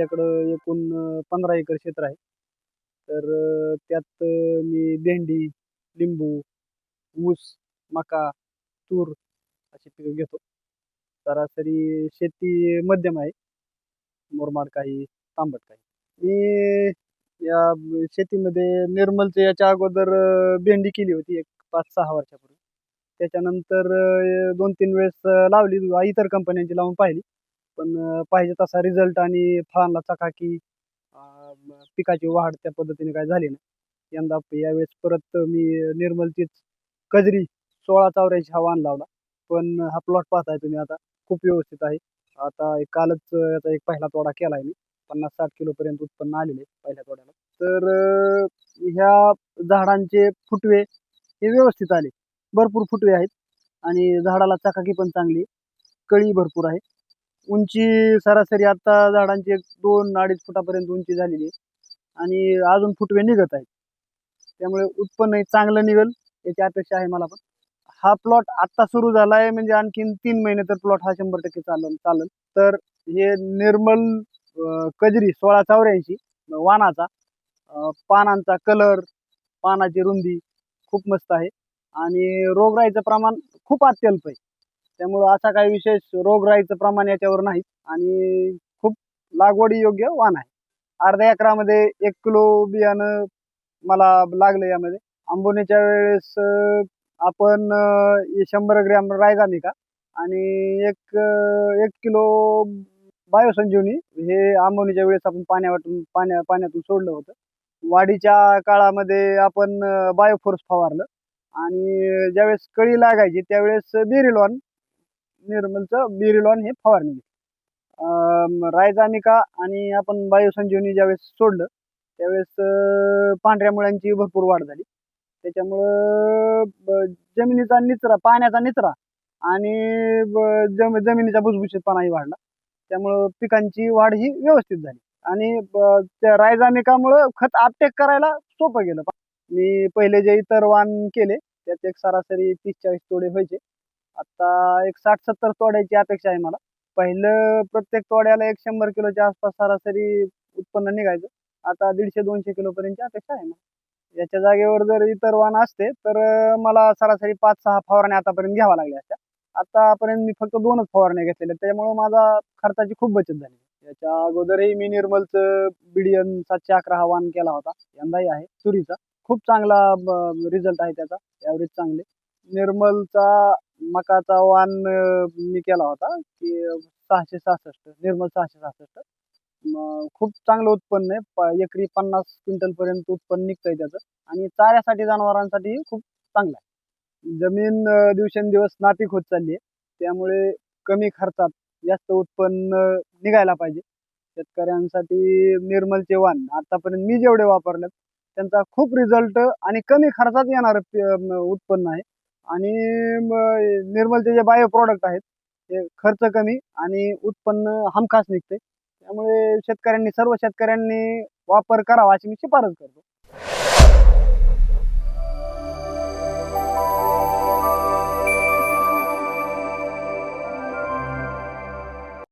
माझ्याकडं एकूण पंधरा एकर क्षेत्र आहे. तर त्यात मी भेंडी लिंबू ऊस मका तूर अशी पिकं घेतो. सरासरी शेती मध्यम आहे. मुरमाड काही तांबट काही. मी या शेतीमध्ये निर्मलचं याच्या अगोदर भेंडी केली होती एक पाच सहा वर्षापूर्वी. त्याच्यानंतर दोन तीन वेळेस लावली. इतर कंपन्यांची लावून पाहिली. पण पाहिजे तसा रिझल्ट आणि फळांना चकाकी पिकाची वाढ त्या पद्धतीने काय झाली नाही. यंदा यावेळेस परत मी निर्मलचीच कजरी सोळा चावऱ्याची हा वाण लावला. पण हा प्लॉट पाहताय तुम्ही आता. खूप व्यवस्थित आहे. आता एक कालच याचा एक पहिला तोडा केला आहे मी. पन्नास साठ किलोपर्यंत उत्पन्न आलेले आहे पहिल्या तोड्याला. तर ह्या झाडांचे फुटवे हे व्यवस्थित आले. भरपूर फुटवे आहेत. आणि झाडाला चकाकी पण चांगली कळी भरपूर आहे. उंची सरासरी आता झाडांची एक दोन अडीच फुटापर्यंत उंची झालेली आहे. आणि अजून फुटवे निघत आहेत. त्यामुळे उत्पन्न चांगलं निघेल याची अपेक्षा आहे मला पण. हा प्लॉट आत्ता सुरू झाला आहे म्हणजे आणखीन तीन महिने तर प्लॉट हा शंभर टक्के चालेल चालेल. तर हे निर्मल कजरी सोळा चौऱ्याऐंशी वानाचा पानांचा कलर पानाची रुंदी खूप मस्त आहे. आणि रोगराईचं प्रमाण खूप अत्यल्प आहे. त्यामुळं असा काही विशेष रोगराईचं प्रमाण याच्यावर नाही. आणि खूप लागवडी योग्य वाण आहे. अर्ध्या एकरामध्ये एक किलो बियाणं मला लागलं यामध्ये. आंबोनीच्या वेळेस आपण हे शंभर ग्रॅम रायझामिका आणि एक एक किलो बायोसंजीवनी हे आंबोनीच्या वेळेस आपण पाण्यावाटून पाण्या पाण्यातून सोडलं होतं. वाढीच्या काळामध्ये आपण बायोफोर्स फवारलं. आणि ज्यावेळेस कळी लागायची त्यावेळेस बिरिलॉन निर्मलचं बिरिलॉन हे फवारणी घेतली. रायजामिका आणि आपण बायोसंजीवनी ज्यावेळेस सोडलं त्यावेळेस पांढऱ्या मुळ्यांची भरपूर वाढ झाली. त्याच्यामुळं ब- जमिनीचा निचरा पाण्याचा निचरा आणि ब- जम जमिनीचा भुसभुशीतपणाही वाढला. त्यामुळं पिकांची वाढ ही व्यवस्थित झाली. आणि ब- त्या रायजामिकामुळं खत आपटेक करायला सोपं गेलं. मी पहिले जे इतर वाण केले त्यात एक सरासरी तीस चाळीस तोडे व्हायचे. आता एक साठ सत्तर तोड्याची अपेक्षा आहे मला. पहिलं प्रत्येक तोड्याला एक शंभर किलोच्या आसपास सरासरी उत्पन्न निघायचं. आता दीडशे दोनशे किलोपर्यंतची अपेक्षा आहे मला. याच्या जागेवर जर इतर वाण असते तर मला सरासरी पाच सहा फवारण्या आतापर्यंत घ्यावा लागल्या असत्या. आतापर्यंत मी फक्त दोनच फवारण्या घेतलेल्या त्यामुळे माझा खर्चाची खूप बचत झाली याच्या अगोदरही मी निर्मलचं बिडियन सातशे अकरा हा वाण केला होता. यंदाही आहे. तुरीचा खूप चांगला रिझल्ट आहे त्याचा. ॲव्हरेज चांगले. निर्मलचा मकाचा वाण मी केला होता की सहाशे सहासष्ट निर्मल सहाशे सहासष्ट. खूप चांगलं उत्पन्न आहे. प- एकरी पन्नास क्विंटल पर्यंत उत्पन्न निघतंय त्याचं. आणि चाऱ्यासाठी जनावरांसाठी खूप चांगलं आहे. जमीन दिवसेंदिवस नापीक होत चालली आहे. त्यामुळे कमी खर्चात जास्त उत्पन्न निघायला पाहिजे. शेतकऱ्यांसाठी निर्मलचे वाण. आतापर्यंत मी जेवढे वापरलेत त्यांचा खूप रिझल्ट आणि कमी खर्चात येणारं उत्पन्न आहे. आणि निर्मलचे जे बायो प्रॉडक्ट आहेत ते खर्च कमी आणि उत्पन्न हमखास निघते. त्यामुळे शेतकऱ्यांनी सर्व शेतकऱ्यांनी वापर करावा अशी मी शिफारस करतो.